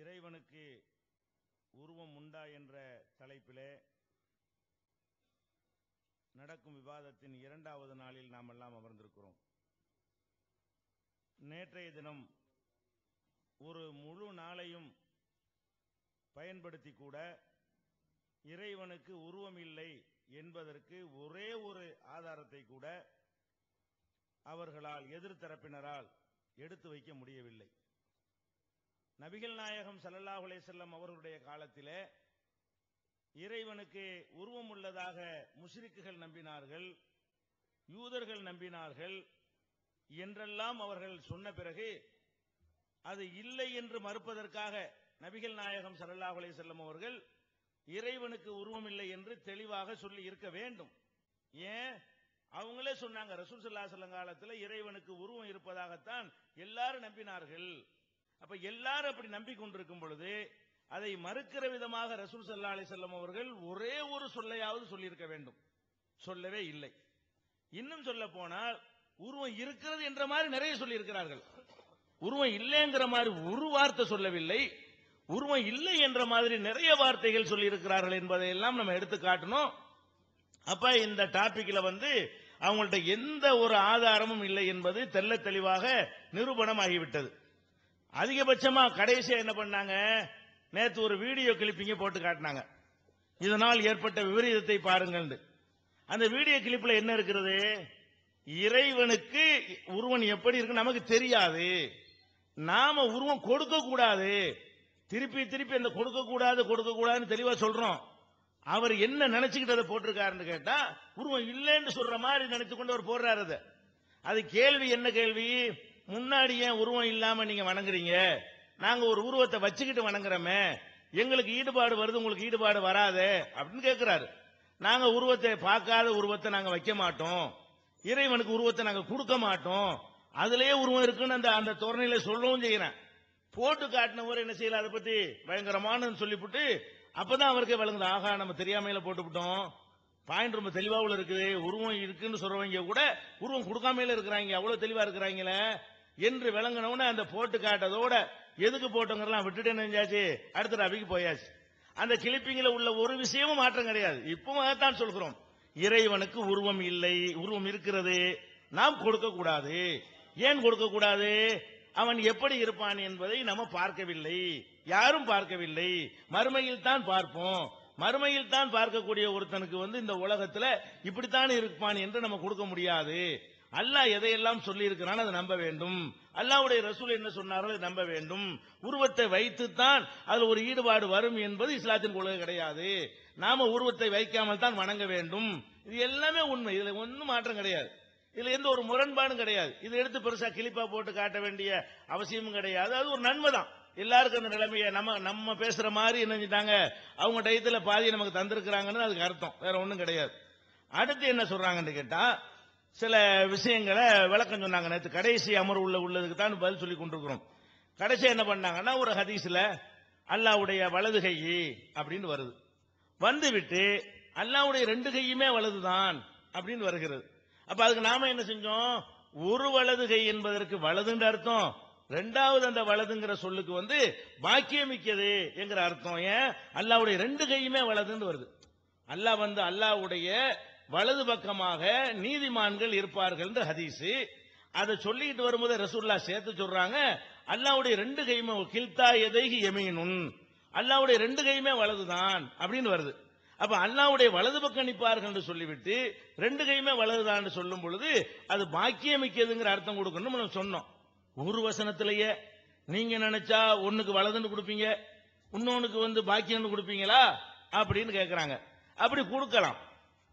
இறைவனுக்கு உருவம் உண்டா என்ற தலைப்பிலே நடக்கும் விவாதத்தின் இரண்டாவது நாளில் நாம் எல்லாம் அமர்ந்திருக்கிறோம். நேற்றைய தினம் ஒரு முழு நாளையும் பயன்படுத்தி கூட இறைவனுக்கு உருவம் இல்லை என்பதற்கு ஒரே ஒரு ஆதாரத்தை கூட அவர்களால் எதிர்த்தரப்பினரால் எடுத்து வைக்க முடியவில்லை. நபிகள் நாயகம் ஸல்லல்லாஹு அலைஹி அவர்களுடைய காலத்திலே இறைவனுக்கு உருவம் உள்ளதாக முஷ்ரிக்குகள் நம்பினார்கள் யூதர்கள் நம்பினார்கள் என்றெல்லாம் அவர்கள் சொன்ன பிறகு அது இல்லை என்று மறுப்பதற்காக நபிகள் நாயகம் ஸல்லல்லாஹு அலைஹி அவர்கள் இறைவனுக்கு உருவம் இல்லை என்று தெளிவாக சொல்லி இருக்க வேண்டும். ஏன்? அவங்களே சொன்னாங்க ரசூல் சல்லா அலைஹி காலத்துல இறைவனுக்கு உருவம் இருப்பதாகத்தான் எல்லாரும் நம்பினார்கள். அப்ப எல்லாரும் அப்படி நம்பிக்கொண்டிருக்கும் பொழுது அதை மறுக்கிற விதமாக ரசூல் சல்லா அலி செல்லம் அவர்கள் ஒரே ஒரு சொல்லையாவது சொல்லியிருக்க வேண்டும். சொல்லவே இல்லை. இன்னும் சொல்ல போனால் உருவம் இருக்கிறது என்ற மாதிரி நிறைய சொல்லியிருக்கிறார்கள். உருவம் இல்லைங்கிற மாதிரி ஒரு வார்த்தை சொல்லவில்லை. உருவம் இல்லை என்ற மாதிரி நிறைய வார்த்தைகள் சொல்லி இருக்கிறார்கள் நம்ம எடுத்து காட்டணும். அப்ப இந்த டாபிக்ல வந்து அவங்கள்ட்ட எந்த ஒரு ஆதாரமும் இல்லை என்பது தெள்ள தெளிவாக நிரூபணம் ஆகிவிட்டது அதிகபட்சமா கடைசியா என்ன பண்ணாங்க? நேத்து ஒரு வீடியோ கிளிப்பிங்க போட்டு காட்டினாங்க. இதனால் ஏற்பட்ட விபரீதத்தை பாருங்கள் அந்த வீடியோ கிளிப்ல என்ன இருக்கிறது? இறைவனுக்கு உருவன் எப்படி இருக்கு நமக்கு தெரியாது. நாம உருவம் கொடுக்க கூடாது. திருப்பி திருப்பி அந்த கொடுக்க கூடாது கொடுக்க கூடாதுன்னு தெளிவா சொல்றோம். அவர் என்ன நினைச்சுக்கிட்டு அதை போட்டிருக்காருன்னு கேட்டா உருவம் இல்லைன்னு சொல்ற மாதிரி நினைச்சு கொண்டு அவர் போடுறாரு அதை. அது கேள்வி என்ன கேள்வி? முன்னாடி ஏன் உருவம் இல்லாம நீங்க வணங்குறீங்க? நாங்க ஒரு உருவத்தை வச்சுக்கிட்டு வணங்குறோமே. எங்களுக்கு ஈடுபாடு வருது உங்களுக்கு ஈடுபாடு வராதே அப்படின்னு கேட்கிறாரு நாங்க உருவத்தை பார்க்காத உருவத்தை நாங்க வைக்க மாட்டோம். இறைவனுக்கு உருவத்தை நாங்க கொடுக்க மாட்டோம். அதுலயே உருவம் இருக்குன்னு அந்த அந்த தோரணையில சொல்லவும் செய்யறேன். போட்டு காட்டினவர் என்ன செய்யல? அதை பத்தி பயங்கரமானு சொல்லிவிட்டு அப்பதான் அவருக்கே விளங்குது. ஆகா நம்ம தெரியாமையில போட்டுவிட்டோம் பாயிண்ட் ரொம்ப தெளிவாவில் இருக்குது. உருவம் இருக்குன்னு சொல்றவங்க கூட உருவம் கொடுக்காமையில இருக்கிறாங்க. அவ்வளவு தெளிவா இருக்கிறாங்களே. என்று விளங்கினவுடனே அந்த போட்டு காட்டதோட எதுக்கு போட்டோங்கிறலாம் விட்டுட்டு நினைஞ்சாச்சு அடுத்த ரவிக்கு போயாச்சு. அந்த கிளிப்பிங்கில உள்ள ஒரு விஷயமும் மாற்றம் கிடையாது. இப்பவும் அதைத்தான் சொல்கிறோம். இறைவனுக்கு உருவம் இல்லை உருவம் இருக்கிறது. நாம் கொடுக்க கூடாது ஏன் கொடுக்க கூடாது அவன் எப்படி இருப்பான் என்பதை நம்ம பார்க்கவில்லை. யாரும் பார்க்கவில்லை. மறுமையில் தான் பார்ப்போம். மறுமையில் தான் பார்க்கக்கூடிய ஒருத்தனுக்கு வந்து இந்த உலகத்துல இப்படித்தான் இருப்பான் என்று நம்ம கொடுக்க முடியாது. அல்லாஹ் எதையெல்லாம் சொல்லி இருக்கிறான் அதை நம்ப வேண்டும். அல்லாஹ்வுடைய ரசூல் என்ன சொன்னாரோ அதை நம்ப வேண்டும். உருவத்தை வைத்துத்தான் அதுல ஒரு ஈடுபாடு வரும் என்பது இஸ்லாத்தின் கொள்கை கிடையாது. நாம உருவத்தை வைக்காமல் தான் வணங்க வேண்டும். இது எல்லாமே உண்மை. இதுல ஒன்றும் மாற்றம் கிடையாது. இதுல எந்த ஒரு முரண்பாடும் கிடையாது. இதை எடுத்து பெருசா கிளிப்பா போட்டு காட்ட வேண்டிய அவசியமும் கிடையாது. அது ஒரு நன்மை தான். எல்லாருக்கும் அந்த நிலைமையை நம்ம நம்ம பேசுற மாதிரி என்ன செஞ்சிட்டாங்க? அவங்க டயத்துல பாதி நமக்கு தந்திருக்கிறாங்கன்னு அதுக்கு அர்த்தம். வேற ஒன்றும் கிடையாது. அடுத்து என்ன சொல்றாங்கன்னு கேட்டா சில விஷயங்களை விளக்கம் சொன்னாங்க. நேற்று கடைசி அமர்வுள்ள உள்ளதுக்கு தான் பதில் சொல்லி கொண்டிருக்கிறோம். கடைசி என்ன பண்ணாங்கன்னா ஒரு ஹதீஸ்ல அல்லாவுடைய வலது கை அப்படின்னு வருது. வந்து விட்டு அல்லாவுடைய ரெண்டு கையுமே வலதுதான் அப்படின்னு வருகிறது. அப்ப அதுக்கு நாம என்ன செஞ்சோம்? ஒரு வலது கை என்பதற்கு வலதுன்ற அர்த்தம். ரெண்டாவது அந்த வலதுங்கிற சொல்லுக்கு வந்து பாக்கியமிக்கது என்கிற அர்த்தம். ஏன்? அல்லாவுடைய ரெண்டு கையுமே வலதுன்னு வருது. அல்லாஹ் வந்து அல்லாவுடைய வலது பக்கமாக நீதிமான்கள் இருப்பார்கள் ஹதீஸ் அதை சொல்லிட்டு வரும்போது ரசூல்லா சேர்த்து சொல்றாங்க அல்லாவுடைய ரெண்டு கையுமே கில்தா எதைகி எமீனுன் அல்லாவுடைய ரெண்டு கையுமே வலதுதான் அப்படின்னு வருது. அப்ப அல்லாவுடைய வலது பக்கம் நிற்பார்கள் என்று சொல்லிவிட்டு ரெண்டு கையுமே வலதுதான் சொல்லும் பொழுது அது பாக்கியமிக்கதுங்கிற அர்த்தம் கொடுக்கணும் நம்ம சொன்னோம். ஒரு வசனத்திலேயே நீங்க நினைச்சா ஒன்னுக்கு வலதுன்னு கொடுப்பீங்க இன்னொன்னுக்கு வந்து பாக்கியம்னு கொடுப்பீங்களா? அப்படின்னு கேட்கிறாங்க அப்படி கொடுக்கலாம்.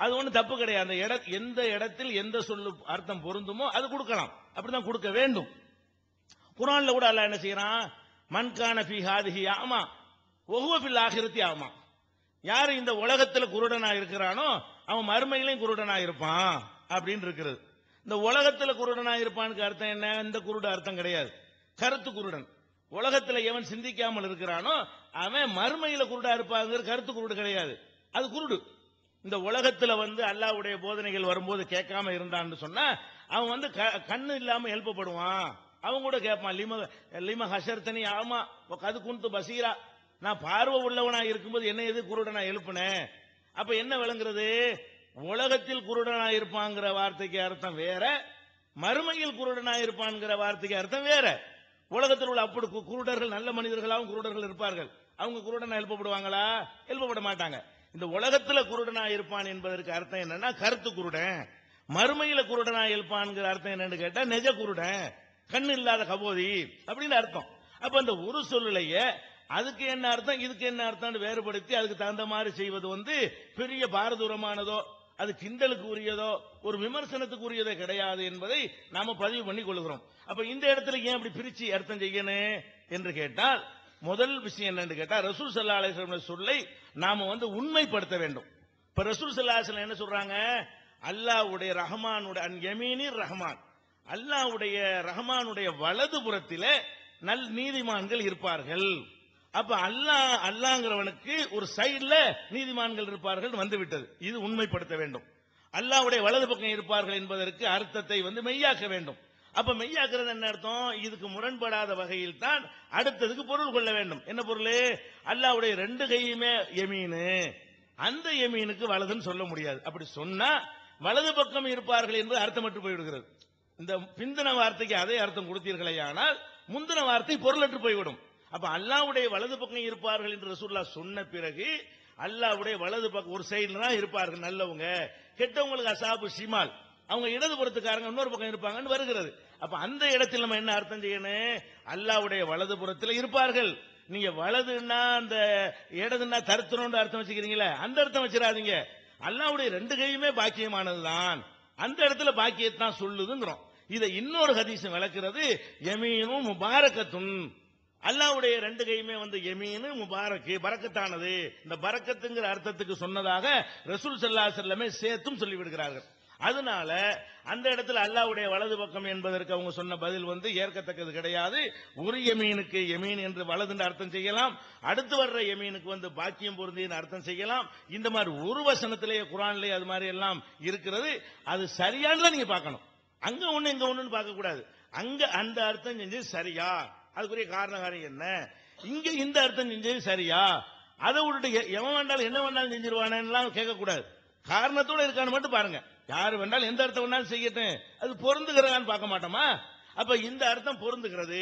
அது ஒண்ணு தப்பு கிடையாது. அந்த இட எந்த இடத்தில் எந்த சொல்லு அர்த்தம் பொருந்துமோ அது கொடுக்கலாம். அப்படிதான் கொடுக்க வேண்டும். குரான்ல கூட அல்ல என்ன செய்யறான்? மண்கான பி ஹாதிஹி ஆமா ஒஹுவ ஆகிருத்தி ஆமா யாரு இந்த உலகத்துல குருடனா இருக்கிறானோ அவன் மறுமையிலையும் குருடனா இருப்பான். அப்படின்னு இருக்கிறது. இந்த உலகத்துல குருடனா இருப்பானுக்கு அர்த்தம் என்ன? இந்த குருட அர்த்தம் கிடையாது. கருத்து குருடன். உலகத்துல எவன் சிந்திக்காமல் இருக்கிறானோ அவன் மறுமையில குருடா இருப்பாங்கிற கருத்து குருடு கிடையாது. அது குருடு. இந்த உலகத்துல வந்து அல்லாவுடைய போதனைகள் வரும்போது கேட்காம இருந்தான்னு சொன்னா அவன் வந்து க- கண்ணு இல்லாம எழுப்பப்படுவான் அவங்க கூட கேட்பான் லிம லிம ஆமா கது குந்து பசீரா. நான் பார்வை உள்ளவனா இருக்கும்போது என்ன எது குருடனா எழுப்புனேன் அப்ப என்ன விளங்குறது? உலகத்தில் குருடனா இருப்பாங்கிற வார்த்தைக்கு அர்த்தம் வேற மறுமையில் குருடனா இருப்பான்ங்கிற வார்த்தைக்கு அர்த்தம் வேற. உலகத்தில் உள்ள அப்படி கு- குருடர்கள் நல்ல மனிதர்களாகவும் குருடர்கள் இருப்பார்கள். அவங்க குருடனா எழுப்பப்படுவாங்களா எழுப்பப்பட மாட்டாங்க. இந்த உலகத்துல குருடனா இருப்பான் என்பதற்கு அர்த்தம் என்னன்னா கருத்து குருடன். மறுமையில குருடனா இருப்பான்ங்கிற அர்த்தம் என்னன்னு கேட்டா நெஜ குருடன். கண்ணு இல்லாத கபோதி அப்படின்னு அர்த்தம். அப்ப அந்த ஒரு சொல்லுலையே அதுக்கு என்ன அர்த்தம் இதுக்கு என்ன அர்த்தம்னு வேறுபடுத்தி அதுக்கு தகுந்த மாதிரி செய்வது வந்து பெரிய பாரதூரமானதோ அது கிண்டலுக்கு உரியதோ ஒரு விமர்சனத்துக்கு உரியதோ கிடையாது என்பதை நாம பதிவு பண்ணி கொள்கிறோம் அப்ப இந்த இடத்துல ஏன் அப்படி பிரிச்சு அர்த்தம் செய்யணும் என்று கேட்டால் முதல் விஷயம் என்னன்னு கேட்டா ரசூல் சல்லா அலிஸ்லம் சொல்லை நாம வந்து உண்மைப்படுத்த வேண்டும். இப்ப ரசூல் சல்லா அலிஸ்லம் என்ன சொல்றாங்க? அல்லாஹ்வுடைய ரஹமானுடைய அன் யமீனிர் ரஹமான். அல்லாஹ்வுடைய ரஹமானுடைய வலது புறத்தில நல் நீதிமான்கள் இருப்பார்கள். அப்ப அல்லாஹ் அல்லாங்கிறவனுக்கு ஒரு சைடுல நீதிமான்கள் இருப்பார்கள் வந்து விட்டது. இது உண்மைப்படுத்த வேண்டும். அல்லாஹ்வுடைய வலது பக்கம் இருப்பார்கள் என்பதற்கு அர்த்தத்தை வந்து மெய்யாக்க வேண்டும். அப்ப மெய்யாக்குறது என்ன அர்த்தம்? இதுக்கு முரண்படாத வகையில் தான் அடுத்ததுக்கு பொருள் கொள்ள வேண்டும். என்ன பொருள்? அல்லாவுடைய ரெண்டு கையுமே எமீனு அந்த எமீனுக்கு வலதுன்னு சொல்ல முடியாது. அப்படி சொன்னா வலது பக்கம் இருப்பார்கள் என்பது அர்த்தமற்று போய்விடுகிறது. இந்த பிந்தின வார்த்தைக்கு அதே அர்த்தம் கொடுத்தீர்களே ஆனால் முந்தின வார்த்தை பொருளற்று போய்விடும். அப்ப அல்லாவுடைய வலது பக்கம் இருப்பார்கள் என்று ரசூல்லா சொன்ன பிறகு அல்லாஹ்வுடைய வலது பக்கம் ஒரு சைடுல தான் இருப்பார்கள் நல்லவங்க. கெட்டவங்களுக்கு அசாபு சிமால் அவங்க இடது புறத்துக்காரங்க இன்னொரு பக்கம் இருப்பாங்கன்னு வருகிறது. அப்ப அந்த இடத்தில் நம்ம என்ன அர்த்தம் செய்யணும்? அல்லாஹ்வுடைய வலது புறத்தில் இருப்பார்கள். நீங்க வலதுன்னா அந்த இடதுன்னா தருத்தணும்னு அர்த்தம் வச்சுக்கிறீங்களே அந்த அர்த்தம் வச்சிடாதீங்க. அல்லாவுடைய ரெண்டு கையுமே பாக்கியமானதுதான். அந்த இடத்துல பாக்கியத்தை தான் சொல்லுதுங்கிறோம். இதை இன்னொரு ஹதீசம் விளக்குறது எமீனும் முபாரக்கத்தும் அல்லாஹ்வுடைய ரெண்டு கையுமே வந்து எமீனு முபாரக்கு பரக்கத்தானது. இந்த பரக்கத்துங்கிற அர்த்தத்துக்கு சொன்னதாக ரசூல் ஸல்லல்லாஹு செல்லமே சேர்த்தும் சொல்லிவிடுகிறார்கள். அதனால அந்த இடத்துல அல்லாவுடைய வலது பக்கம் என்பதற்கு அவங்க சொன்ன பதில் வந்து ஏற்கத்தக்கது கிடையாது. ஒரு எமீனுக்கு எமீன் என்று வலதுன்னு அர்த்தம் செய்யலாம். அடுத்து வர்ற எமீனுக்கு வந்து பாக்கியம் பொருந்தின்னு அர்த்தம் செய்யலாம். இந்த மாதிரி ஒரு வசனத்திலேயே குரான்லேயே அது மாதிரி எல்லாம் இருக்கிறது. அது சரியானதான் நீங்க பார்க்கணும். அங்க ஒண்ணு இங்க ஒண்ணுன்னு பார்க்க கூடாது. அங்க அந்த அர்த்தம் செஞ்சது சரியா? அதுக்குரிய காரணகாரம் என்ன? இங்க இந்த அர்த்தம் செஞ்சது சரியா? அதை விட்டுட்டு எவன் வேண்டாலும் என்ன வேண்டாலும் செஞ்சிருவானேன்னு கேட்கக்கூடாது. காரணத்தோட இருக்கான்னு மட்டும் பாருங்க. யார் வேண்டாலும் எந்த அர்த்தம் வேணாலும் செய்யட்டும். அது பொருந்துகிறதான்னு பார்க்க மாட்டோமா? அப்ப இந்த அர்த்தம் பொருந்துகிறது.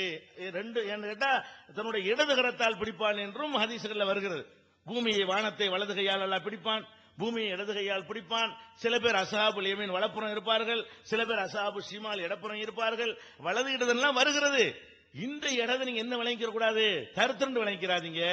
ரெண்டு என்ன கேட்டா தன்னுடைய இடது கரத்தால் பிடிப்பான் என்றும் ஹதீசுகள்ல வருகிறது. பூமியை வானத்தை வலது கையால் எல்லாம் பிடிப்பான் பூமியை இடது கையால் பிடிப்பான். சில பேர் அசாபு யமீன் வலப்புறம் இருப்பார்கள் சில பேர் அசாபு சீமால் இடப்புறம் இருப்பார்கள். வலது இடதெல்லாம் வருகிறது. இந்த இடத்தை நீங்க என்ன விளங்கிக்க கூடாது? தருத்திரண்டு விளங்கிக்கிறாதீங்க.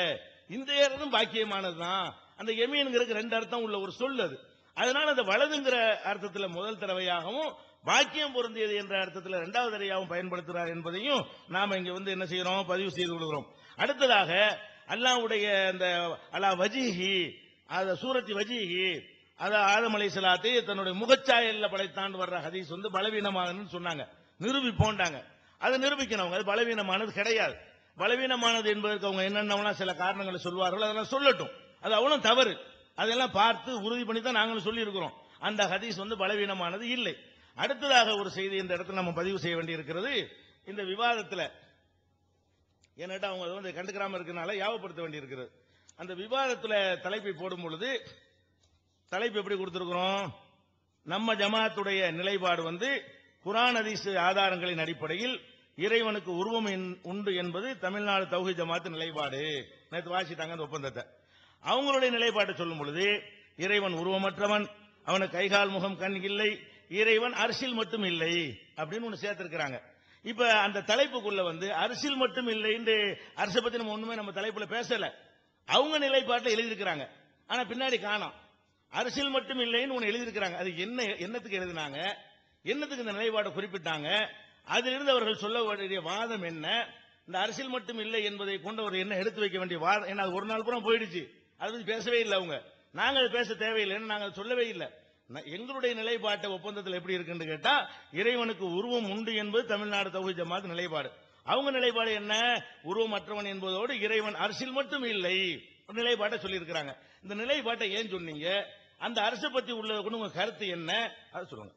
இந்த இடதும் பாக்கியமானதுதான். அந்த எமீன்கிறதுக்கு ரெண்டு அர்த்தம் உள்ள ஒரு சொல் அது. அதனால அந்த வலதுங்கிற அர்த்தத்தில் முதல் தடவையாகவும் பாக்கியம் பொருந்தியது என்ற அர்த்தத்தில் இரண்டாவது தடவையாகவும் பயன்படுத்துகிறார் என்பதையும் நாம் இங்க வந்து என்ன செய்யறோம்? பதிவு செய்து கொள்கிறோம். அடுத்ததாக அல்லாஹ்வுடைய அந்த அலா வஜிஹி அத சூரத்தி வஜிஹி அத ஆதமலை சலாத்தை தன்னுடைய முகச்சாயல்ல படைத்தாண்டு வர்ற ஹதீஸ் வந்து பலவீனமானதுன்னு சொன்னாங்க. நிரூபிப்போண்டாங்க அதை நிரூபிக்கணும் அவங்க. அது பலவீனமானது கிடையாது. பலவீனமானது என்பதற்கு அவங்க என்னென்னலாம் சில காரணங்களை சொல்வார்கள் அதெல்லாம் சொல்லட்டும். அது அவ்வளவு தவறு. அதெல்லாம் பார்த்து உறுதி பண்ணி தான் நாங்களும் சொல்லி இருக்கிறோம் அந்த ஹதீஸ் வந்து பலவீனமானது இல்லை. அடுத்ததாக ஒரு செய்தி இந்த இடத்துல நம்ம பதிவு செய்ய வேண்டியிருக்கிறது. இந்த விவாதத்தில் ஏன்னாட்டா அவங்க அதை வந்து கண்டுக்கிறாம இருக்கனால யாவப்படுத்த வேண்டியிருக்கிறது. அந்த விவாதத்தில் தலைப்பை போடும் பொழுது தலைப்பு எப்படி கொடுத்திருக்கிறோம்? நம்ம ஜமாத்துடைய நிலைப்பாடு வந்து குரான் அதிசு ஆதாரங்களின் அடிப்படையில் இறைவனுக்கு உருவம் உண்டு என்பது தமிழ்நாடு தௌஹி ஜமாத்து நிலைப்பாடு. நேற்று வாசிட்டாங்க அந்த ஒப்பந்தத்தை. அவங்களுடைய நிலைப்பாட்டை சொல்லும் பொழுது இறைவன் உருவமற்றவன் அவனுக்கு கைகால் முகம் கண் இல்லை இறைவன் அரசியல் மட்டும் இல்லை அப்படின்னு ஒன்று சேர்த்திருக்கிறாங்க. இப்ப அந்த தலைப்புக்குள்ள வந்து அரசியல் மட்டும் இல்லை என்று அரசை பத்தி நம்ம ஒண்ணுமே நம்ம தலைப்புல பேசல. அவங்க நிலைப்பாட்டில் எழுதியிருக்கிறாங்க. ஆனா பின்னாடி காணோம். அரசியல் மட்டும் இல்லைன்னு ஒன்று எழுதியிருக்கிறாங்க. அது என்ன என்னத்துக்கு எழுதினாங்க? என்னத்துக்கு இந்த நிலைப்பாட்டை குறிப்பிட்டாங்க? அதிலிருந்து அவர்கள் சொல்ல வேண்டிய வாதம் என்ன? இந்த அரசியல் மட்டும் இல்லை என்பதை கொண்டு ஒரு என்ன எடுத்து வைக்க வேண்டிய வாதம் ஏன்னா அது ஒரு நாள் பூரா போயிடுச்சு. அது பற்றி பேசவே இல்லை அவங்க. நாங்கள் பேச தேவையில்லைன்னு நாங்கள் சொல்லவே இல்லை. எங்களுடைய நிலைப்பாட்டை ஒப்பந்தத்தில் எப்படி இருக்குன்னு கேட்டா இறைவனுக்கு உருவம் உண்டு என்பது தமிழ்நாடு தகுதி ஜமாத் நிலைப்பாடு. அவங்க நிலைப்பாடு என்ன? உருவம் மற்றவன் என்பதோடு இறைவன் அரசியல் மட்டும் இல்லை. ஒரு நிலைப்பாட்டை சொல்லியிருக்கிறாங்க. இந்த நிலைப்பாட்டை ஏன் சொன்னீங்க? அந்த அரசை பத்தி உள்ள உங்க கருத்து என்ன? அதை சொல்லுங்க.